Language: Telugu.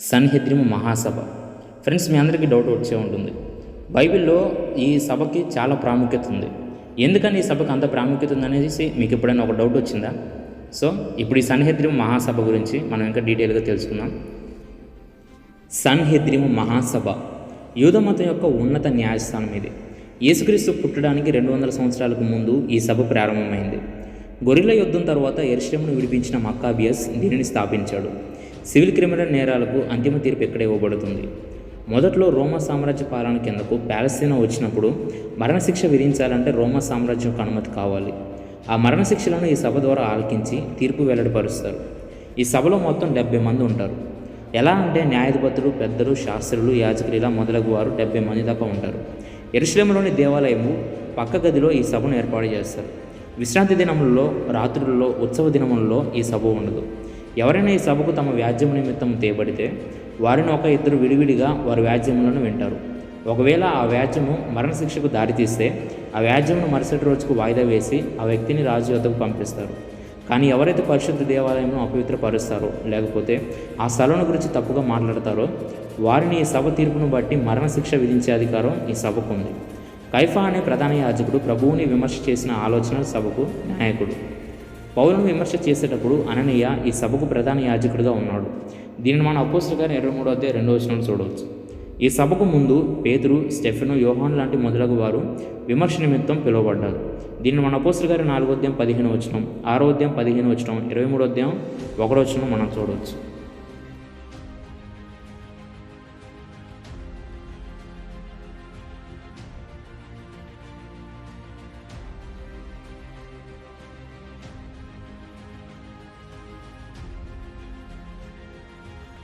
సన్హెద్రిము మహాసభ. ఫ్రెండ్స్ మీ అందరికీ డౌట్ వచ్చే ఉంటుంది. బైబిల్లో ఈ సభకి చాలా ప్రాముఖ్యత ఉంది. ఎందుకని ఈ సభకు అంత ప్రాముఖ్యత ఉందనేసి మీకు ఎప్పుడైనా ఒక డౌట్ వచ్చిందా? సో ఇప్పుడు ఈ సన్హెద్రిము మహాసభ గురించి మనం ఇంకా డీటెయిల్గా తెలుసుకుందాం. సన్హెద్రిము మహాసభ. యూదమతం యొక్క ఉన్నత న్యాయస్థానం ఇది. యేసుక్రీస్తు పుట్టడానికి రెండు వందల సంవత్సరాలకు ముందు ఈ సభ ప్రారంభమైంది. గొరిల్ల యుద్ధం తర్వాత ఎరుశ్రమును విడిపించిన మక్కాబియస్ దీనిని స్థాపించాడు. సివిల్ క్రిమినల్ నేరాలకు అంతిమ తీర్పు ఇక్కడ ఇవ్వబడుతుంది? మొదట్లో రోమా సామ్రాజ్య పాలన కిందకు ప్యాలెస్తీనా వచ్చినప్పుడు మరణశిక్ష విధించాలంటే రోమా సామ్రాజ్యంకు అనుమతి కావాలి. ఆ మరణశిక్షలను ఈ సభ ద్వారా ఆలకించి తీర్పు వెల్లడిపరుస్తారు. ఈ సభలో మొత్తం డెబ్బై మంది ఉంటారు. ఎలా అంటే న్యాయాధిపతులు పెద్దలు శాస్త్రులు యాజకులు ఇలా మొదలగు వారు డెబ్బై మంది దాకా ఉంటారు. ఎరుశ్లేములోని దేవాలయము పక్క గదిలో ఈ సభను ఏర్పాటు చేస్తారు. విశ్రాంతి దినములలో రాత్రులలో ఉత్సవ దినములలో ఈ సభ ఉండదు. ఎవరైనా ఈ సభకు తమ వ్యాజ్యం నిమిత్తం తేబడితే వారిని ఒక ఇద్దరు విడివిడిగా వారి వ్యాజ్యములను వింటారు. ఒకవేళ ఆ వ్యాజ్యము మరణశిక్షకు దారితీస్తే ఆ వ్యాజ్యమును మరుసటి రోజుకు వాయిదా వేసి ఆ వ్యక్తిని రాజు యొద్దకు పంపిస్తారు. కానీ ఎవరైతే పరిశుద్ధ దేవాలయంను అపవిత్రపరుస్తారో లేకపోతే ఆ స్థలం గురించి తప్పుగా మాట్లాడతారో వారిని ఈ సభ తీర్పును బట్టి మరణశిక్ష విధించే అధికారం ఈ సభకు ఉంది. కైఫా అనే ప్రధాన యాజకుడు ప్రభువుని విమర్శ చేసిన ఆలోచన సభకు నాయకుడు పౌలను విమర్శ చేసేటప్పుడు అననీయ ఈ సభకు ప్రధాన యాజకుడిగా ఉన్నాడు. దీనిని మన అపోస్తుల గారి ఇరవై మూడో అధ్యాయ రెండో వచనం చూడవచ్చు. ఈ సభకు ముందు పేతురు స్టెఫెను యోహాన్ లాంటి మొదలగు వారు విమర్శ నిమిత్తం పిలువబడ్డారు. దీన్ని మన అపోస్తుల గారి నాలుగో అధ్యాయం పదిహేను వచనం ఆరో అధ్యాయం పదిహేను వచనం ఇరవై మూడో అధ్యాయం ఒకటో వచనం మనం చూడవచ్చు.